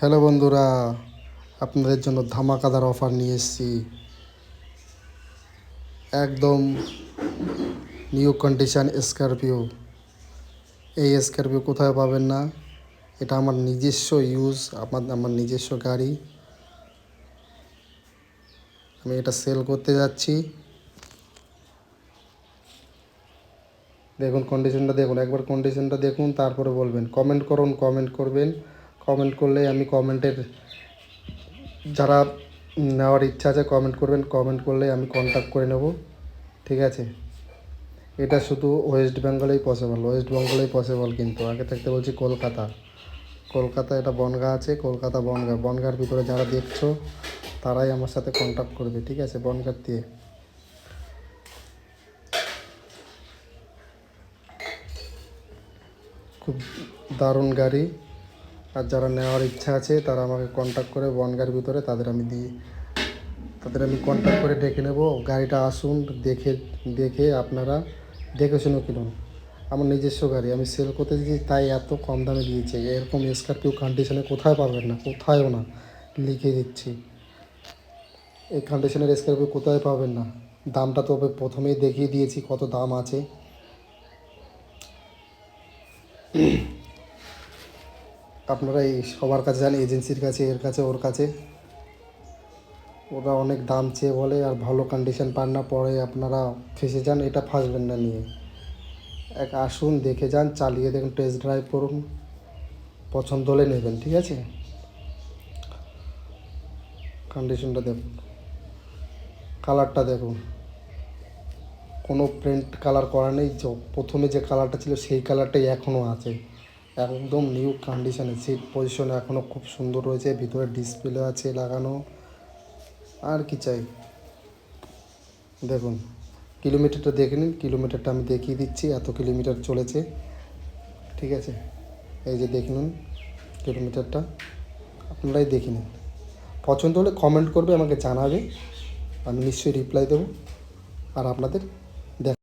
Hello বন্ধুরা, আপনাদের জন্য ধামাকাদার অফার নিয়ে এসেছি। একদম নিউ কন্ডিশন স্করপিও। এই স্করপিও কোথায় পাবেন না? এটা আমার নিজস্ব ইউজ, আমার আমার নিজস্ব গাড়ি। আমি এটা সেল করতে যাচ্ছি। দেখুন কন্ডিশনটা দেখুন, একবার কন্ডিশনটা দেখুন, তারপরে বলবেন। কমেন্ট করুন কমেন্ট করবেন। কমেন্ট করলে আমি কমেন্টের যারা নেওয়ার ইচ্ছা আছে কমেন্ট করবেন। কমেন্ট করলে আমি কন্ট্যাক্ট করে নেব। ঠিক আছে? এটা শুধু ওয়েস্ট বেঙ্গলেই পসিবল ওয়েস্ট বেঙ্গলেই পসিবল কিন্তু। আগে থাকতে বলছি কলকাতা। কলকাতা এটা বনগা আছে, কলকাতা বনগা। বনগার ভিতরে যারা দেখছ, তারাই আমার সাথে কন্ট্যাক্ট করবে। ঠিক আছে? বনগার দিয়ে। খুব দারুণ গাড়ি। আর যারা নেওয়ার ইচ্ছা আছে, তারা আমাকে কন্ট্যাক্ট করে বনগার ভিতরে, তাদের আমি দিই। তাদের আমি কন্ট্যাক্ট করে ডেকে নেব। গাড়িটা আসুন, দেখে দেখে আপনারা দেখে শুনে কিনুন। আমার নিজস্ব গাড়ি, আমি সেল করতে দিয়েছি, তাই এত কম দামে দিয়েছি। এরকম স্করপিও কন্ডিশনে কোথায় পাবেন না, কোথায়ও না, লিখে দিচ্ছি। এই কন্ডিশনের স্করপিও কোথায় পাবেন না? দামটা তো প্রথমেই দেখিয়ে দিয়েছি, কত দাম আছে। আপনারা এই সবার কাছে যান এজেন্সির কাছে, এর কাছে, ওর কাছে। ওরা অনেক দাম চেয়ে বলে আর ভালো কন্ডিশন পান না, পরে আপনারা ফেসে যান, এটা ফাঁসবেন না নিয়ে। এক আসুন, দেখে যান, চালিয়ে দেখুন টেস্ট ড্রাইভ করুন, পছন্দ হলে নেবেন, ঠিক আছে? কন্ডিশনটা দেখুন। কালারটা দেখুন। কোনো প্রিন্ট কালার করা নেই প্রথমে যে কালারটা ছিল, সেই কালারটাই এখনও আছে। একদম নিউ কন্ডিশনে সিট পজিশন এখনও খুব সুন্দর রয়েছে, ভিতরে ডিসপ্লে আছে লাগানো। আর কি চাই? দেখুন কিলোমিটারটা দেখে নিন কিলোমিটারটা আমি দেখিয়ে দিচ্ছি, এত কিলোমিটার চলেছে। ঠিক আছে? এই যে দেখে নিন কিলোমিটারটা আপনারাই দেখে নিন। পছন্দ হলে কমেন্ট করবে, আমাকে জানাবে, আমি নিশ্চয়ই রিপ্লাই দেবো। আর আপনাদের